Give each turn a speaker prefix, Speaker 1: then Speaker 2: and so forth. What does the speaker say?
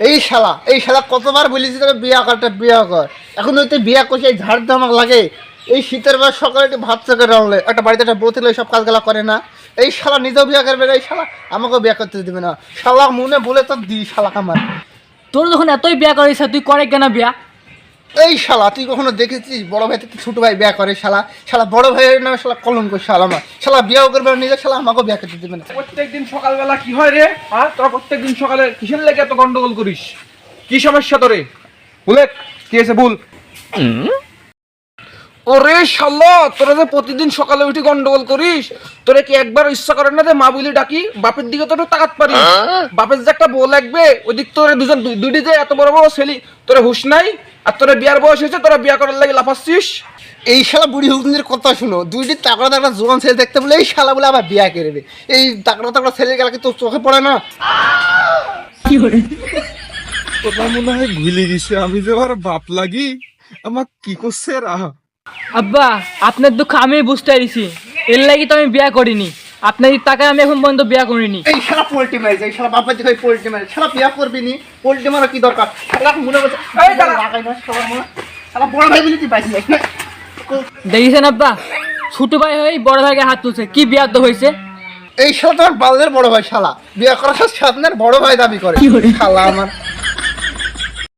Speaker 1: এই শালা এই শালা কতবার বলেছি তোকে বিয়া করতে বিয়া কর। এখন তুই বিয়া করছিস, এই ঝাড় তো আমাকে লাগে। এই শীতের বার সকালে একটু ভাত চোখে রাখলে একটা বাড়িতে একটা বউ থাকলে সব কাজগুলো করে না। এই শালা নিজেও বিয়া করবে না, এই শালা আমাকেও বিয়া করতে দেবে না। শালা মনে বলে তো দি শালা আমার।
Speaker 2: তোর যখন এতই বিয়া করিস তুই করে কেন বিয়া?
Speaker 1: এই শালা তুই কখনো দেখেছিস? বড় ভাই থেকে ছোট ভাই বিয়া করে শালা। শালা বড় ভাইয়ের নামে শালা কলঙ্ক শালা আমার। শালা বিয়াও করবে নিজের নিজে শালা আমাকেও বিয়া করতে দেবে না।
Speaker 3: প্রত্যেকদিন সকালবেলা কি হয় রে? হ্যাঁ তোরা প্রত্যেকদিন সকালে কিসের লেগে এত গন্ডগোল করিস? কি সমস্যা তোরে? বুলেক কি আছে বল? ওরে শালা তোরা যে প্রতিদিন সকালে উঠে গন্ডগোল করিস তোরে কি একবার ইচ্ছা করে না যে মা বলি ডাকি? বাপের দিকে তো তাকাত পারি। বাপের যে একটা বউ লাগবে ওদিক তোরে দুজন দুই- দুইটি যে এত বড় বড় ছেলি তোরা হুশ নাই? আর তোরে বিয়ার বয়স হয়েছে তোরা বিয়া করার লাগে লাফাচ্ছিস?
Speaker 1: এই শালা বুড়ি হুকুমদের কথা শুনো দুইটি তাকড়া তাকড়া জোয়ান ছেলে দেখতে বলে এই শালা বলে আবার বিয়া করবে এই তাকড়া তাকড়া ছেলে গেলে তোর চোখে পড়ে না?
Speaker 3: কি তোরা মনে হয় ভুলে গেছে আমি যে আমার বাপ লাগি আমার কি করছে রাহ
Speaker 2: আব্বা আপনার দুঃখ আমি বুঝতে পারিছি। এর লাগি তো আমি বিয়া করিনি। আপনার টাকায় আমি এখন পর্যন্ত বিয়া করিনি।
Speaker 1: এই শালা পোল্ট্রি মারিছে এই শালা বাপের দিকে পোল্ট্রি মারে শালা বিয়া করবি নি পোল্ট্রি মারা কি দরকার? শালা মনে করছে
Speaker 3: এই দাঁড়া।
Speaker 1: লাগাই না শালা মনে শালা বড় ভাই বলে তুই পাইছিস না
Speaker 2: দেখেছেন আব্বা ছোট ভাই হয়ে বড় ভাইকে হাত তুলছে। কি বিয়া তো হয়েছে?
Speaker 1: এই শালা তোমার বালের বড় ভাই শালা। বিয়া করার সাথে আপনার বড় ভাই দাবি করে? শালা আমার।